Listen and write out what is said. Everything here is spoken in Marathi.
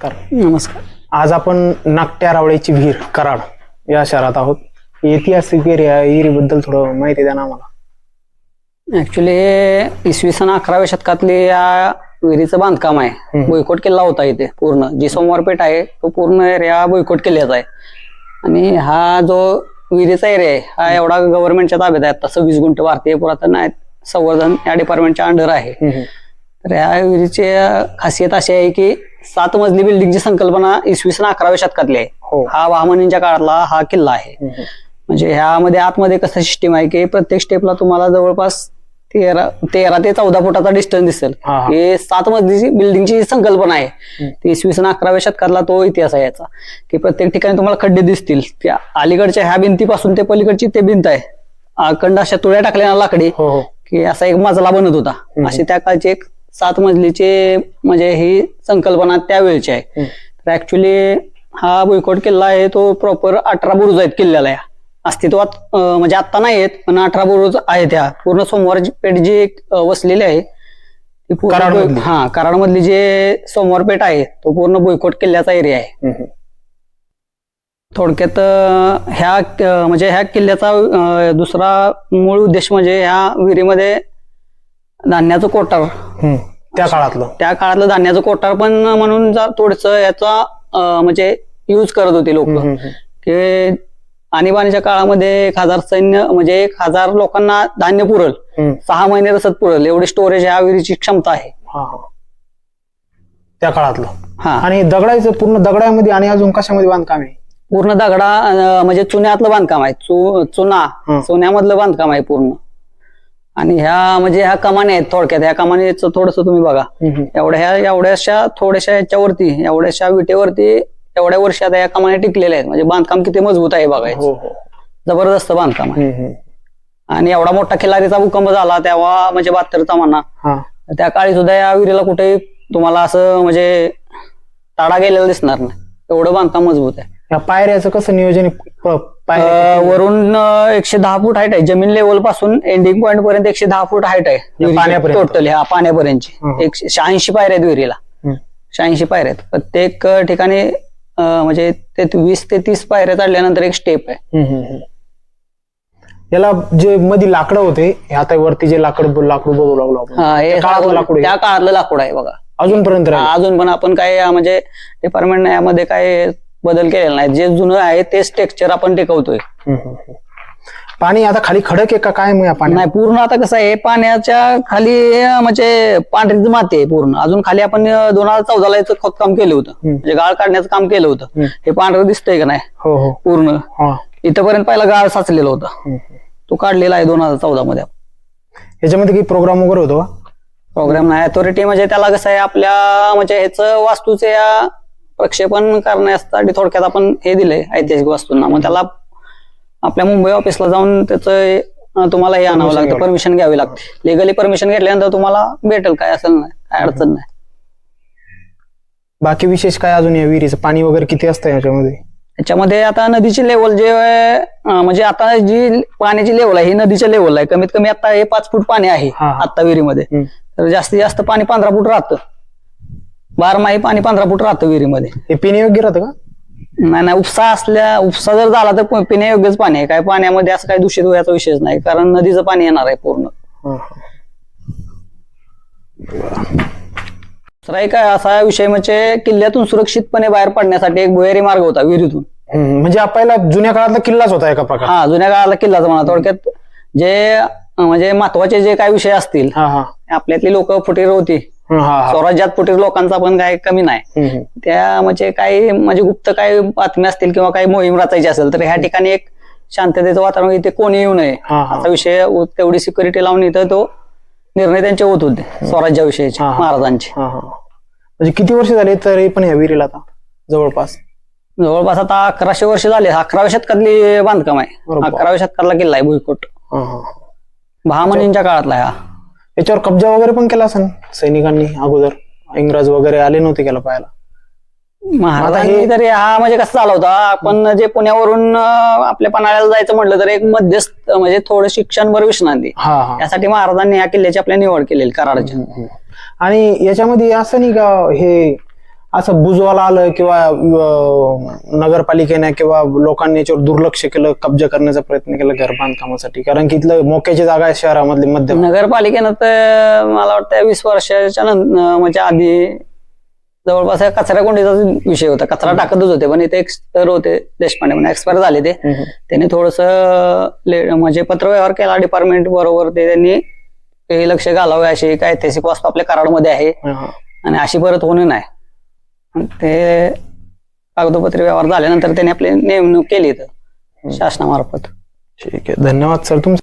कर. नमस्कार. आज आपण नाट्या रावळेची विहीर कराड या शहरात आहोत. ऐतिहासिक विहीर या विहिरीबद्दल थोडं माहिती द्या ना आम्हाला. ऍक्च्युली इसवी सन अकराव्या शतकातले या विहिरीचं बांधकाम आहे. बोयकोट किल्ला होता इथे पूर्ण. जी सोमवारपेठ आहे तो पूर्ण एरिया बोयकोट किल्ल्याचा आहे. आणि हा जो विहिरीचा एरिया आहे हा एवढा गव्हर्नमेंटच्या ताब्यात आहे. आता सव्वीस गुंठ भारतीय पुरातन आहेत. संवर्धन या डिपार्टमेंटच्या अंडर आहे. तर या विहिरीची खासियत अशी आहे की सात मजली बिल्डिंगची संकल्पना इसवी सन अकराव्या शतकातली आहे. हो. हा बहामनींच्या काळातला हा किल्ला आहे. म्हणजे ह्यामध्ये आतमध्ये कसं सिस्टीम आहे की प्रत्येक स्टेपला तुम्हाला जवळपास तेरा तेरा ते चौदा फुटाचा डिस्टन्स दिसेल. हा, सात मजलीची बिल्डिंगची संकल्पना आहे. ती इसवी सन अकराव्या शतकातला तो इतिहास आहे याचा. की प्रत्येक ठिकाणी तुम्हाला खड्डे दिसतील. त्या अलीकडच्या ह्या भिंतीपासून ते पलीकडची ते भिंत आहे. अखंड अशा तुळ्या टाकल्या लाकडी. हो हो. की असा एक मजला बनत होता. अशी त्या काळची एक सात मजलीची म्हणजे ही संकल्पना त्यावेळची आहे. तर ऍक्च्युली हा भुईकोट किल्ला आहे तो प्रॉपर अठरा बुरुज आहेत किल्ल्याला या. अस्तित्वात म्हणजे आता नाही आहेत पण अठरा बुरुज आहेत ह्या पूर्ण सोमवारची पेठ जी वसलेली आहे ती हा कराडमधली जे सोमवार पेठ आहे तो पूर्ण भुईकोट किल्ल्याचा एरिया आहे. थोडक्यात ह्या म्हणजे ह्या किल्ल्याचा दुसरा मूळ उद्देश म्हणजे ह्या विहिरीमध्ये धान्याचं कोटार हम्म. त्या काळातलं. त्या काळातलं धान्याचं कोटार पण म्हणून थोडस याचा अं, म्हणजे युज करत होते लोक. हम्म. की आणीबाणीच्या काळामध्ये एक हजार सैन्य म्हणजे एक हजार लोकांना धान्य पुरल. हम्म. सहा महिने रसद पुरल. एवढी स्टोरेज ह्या विहिरीची क्षमता आहे. हा हा. त्या काळातलं. हा. आणि दगडाचं पूर्ण दगडामध्ये आणि अजून कशामध्ये बांधकाम आहे? पूर्ण दगडा अं, म्हणजे चुन्यातलं बांधकाम आहे. चु चुना. हं. चुन्यामधलं बांधकाम आहे पूर्ण. आणि ह्या म्हणजे ह्या कमानी आहेत थोडक्यात. ह्या कमानीचं थोडस तुम्ही बघा. एवढ्या ह्या एवढ्याशा थोड्याशा याच्यावरती एवढ्याशा विटेवरती एवढ्या वर्षात या कमानी टिकलेल्या आहेत. म्हणजे बांधकाम किती मजबूत आहे बघायचं. हो हो. जबरदस्त बांधकाम आहे. आणि एवढा मोठा खिलारीचा भूकंप झाला तेव्हा म्हणजे बहात्तरचा म्हणा. त्या काळी सुद्धा या विहिरीला कुठेही तुम्हाला असं म्हणजे ताडा गेलेला दिसणार नाही. एवढं बांधकाम मजबूत आहे. पायऱ्याचं कसं नियोजन अं, वरून अं, एकशे दहा फूट हाईट आहे जमीन लेवलपासून एंडिंग पॉईंट पर्यंत एकशे दहा फूट हाईट आहे पाण्यापर्यंत. टोटल हा पाण्यापर्यंतची हं. एकशे शहाऐंशी पायऱ्या आहेत विहिरीला. शहाऐंशी पायऱ्या आहेत प्रत्येक अं, ठिकाणी अं, म्हणजे ते वीस ते तीस पायऱ्या चढल्यानंतर एक स्टेप आहे हम्म, हम्म, हम्म. याला जे मध्ये लाकडं होते हे आता वरती जे लाकड लाकूड बघू लागलो आपण हा, हे त्या काळातलं लाकूड आहे. त्या काळातलं लाकूड आहे बघा अजूनपर्यंत राहील. अजून पण आपण काय म्हणजे डिपार्टमेंट यामध्ये काय बदल केलेला नाही. जे जुनं आहे तेच टेक्स्चर आपण टिकवतोय. हम्म. पाणी आता खाली खडक आहे का काय मग या नाही पूर्ण आता कसं आहे पाण्याच्या खाली अं, म्हणजे पांढरीच माती आहे पूर्ण. अजून खाली आपण अं, दोन हजार चौदाला याचं खोदकाम केलं होतं. हम्म. म्हणजे गाळ काढण्याचं काम केलं होतं. हम्म. हे पांढरं दिसतंय का नाही? हो हो. पूर्ण. हा. इथपर्यंत पहिला गाळ साचलेला होता. हम्म. तो काढलेला आहे दोन हजार चौदा मध्ये याच्यामध्ये काही प्रोग्राम वगैरे होतो का? प्रोग्राम नाही अथॉरिटी म्हणजे त्याला कसं आहे आपल्या म्हणजे ह्याचं वास्तूचे या प्रक्षेपण करण्यासाठी थोडक्यात आपण हे दिलंय ऐतिहासिक वास्तूंना. मग त्याला आपल्या मुंबई ऑफिसला जाऊन त्याचं तुम्हाला हे आणावं लागतं. परमिशन घ्यावी लागते. लिगली परमिशन घेतल्यानंतर तुम्हाला भेटेल काय असेल नाही काय अडचण नाही. बाकी विशेष काय अजून या विहिरीचं? पाणी वगैरे किती असतं याच्यामध्ये त्याच्यामध्ये आता नदीची लेवल जे म्हणजे आता जी पाण्याची लेवल आहे ही नदीच्या लेवल आहे. कमीत कमी आता हे पाच फूट पाणी आहे. आता विहिरीमध्ये. तर जास्तीत जास्त पाणी पंधरा फूट राहतं. बारमाही पाणी पंधरा फूट राहतं विहिरीमध्ये. हे पिण्यायोग्य राहतं का? नाही नाही उपसा असल्या उपसा जर झाला तर प- पिण्यायोग्यच पाणी आहे. काय पाण्यामध्ये असं काही दूषित व्हायचा विषयच नाही कारण नदीचं पाणी येणार आहे पूर्ण. दुसरा एक असा विषय म्हणजे किल्ल्यातून सुरक्षितपणे बाहेर पडण्यासाठी एक भुयारी मार्ग होता विहिरीतून. हम्म, म्हणजे पहिला जुन्या काळातला किल्लाच होता एका प्रकार. हा जुन्या काळाला किल्लाचा म्हणा थोडक्यात जे अं, म्हणजे महत्त्वाचे जे काही विषय असतील हा हा. आपल्यातली लोक फुटीर होती. स्वराज्यात फुटीर लोकांचा पण काही कमी नाही. त्या म्हणजे काही म्हणजे गुप्त काही बातम्या असतील किंवा काही मोहीम रचायची असेल तर ह्या ठिकाणी एक शांततेचं वातावरण इथे कोणी येऊ नये. असा विषय तेवढी सिक्युरिटी लावून इथं तो निर्णय त्यांचे होत होते स्वराज्याविषयीचे. महाराजांचे. म्हणजे किती वर्ष झाले तरी पण या विहिरीला आता जवळपास जवळपास आता अकराशे वर्ष झाले अकराव्या शतकातली बांधकाम आहे. अकराव्या शतकातला किल्ला आहे भुईकोट. बहामनींच्या काळातला हा याच्यावर कब्जा वगैरे पण केला असेल सैनिकांनी अगोदर. इंग्रज वगैरे आले नव्हते केला पाहायला. महाराजांनी हे- तरी हा म्हणजे कसं झाला होता आपण जे पुण्यावरून आपल्या पन्हाळ्याला जायचं म्हटलं तर एक मध्यस्थ म्हणजे थोडं शिक्षणभर विश्रांती. यासाठी महाराजांनी या किल्ल्याची आपल्या निवड केलेली कराडच्या आणि याच्यामध्ये असं नाही का हे असं बुजवाला आलं किंवा नगरपालिकेने किंवा लोकांनी याच्यावर दुर्लक्ष केलं कब्जा करण्याचा प्रयत्न केला घर बांधकामासाठी. कारण की इथलं मोक्याची जागा आहे शहरामधली मध्य नगरपालिकेनं तर मला वाटतं वीस वर्षाच्या नंतर म्हणजे आधी जवळपास कचरा कोंडीचा विषय होता. कचरा टाकतच होते पण इथे एक सर होते देशपांडे म्हणून एक्सपायर झाले ते. त्यांनी थोडस म्हणजे पत्रव्यवहार केला डिपार्टमेंट बरोबर ते त्यांनी हे लक्ष घालावे अशी एक ऐतिहासिक वास्तू आपल्या कराडमध्ये आहे. आणि अशी परत होणे नाही. आणि ते कागदोपत्री व्यवहार झाल्यानंतर त्यांनी आपली नेमणूक केली इथं शासनामार्फत. ठीक आहे. धन्यवाद सर. तुमचं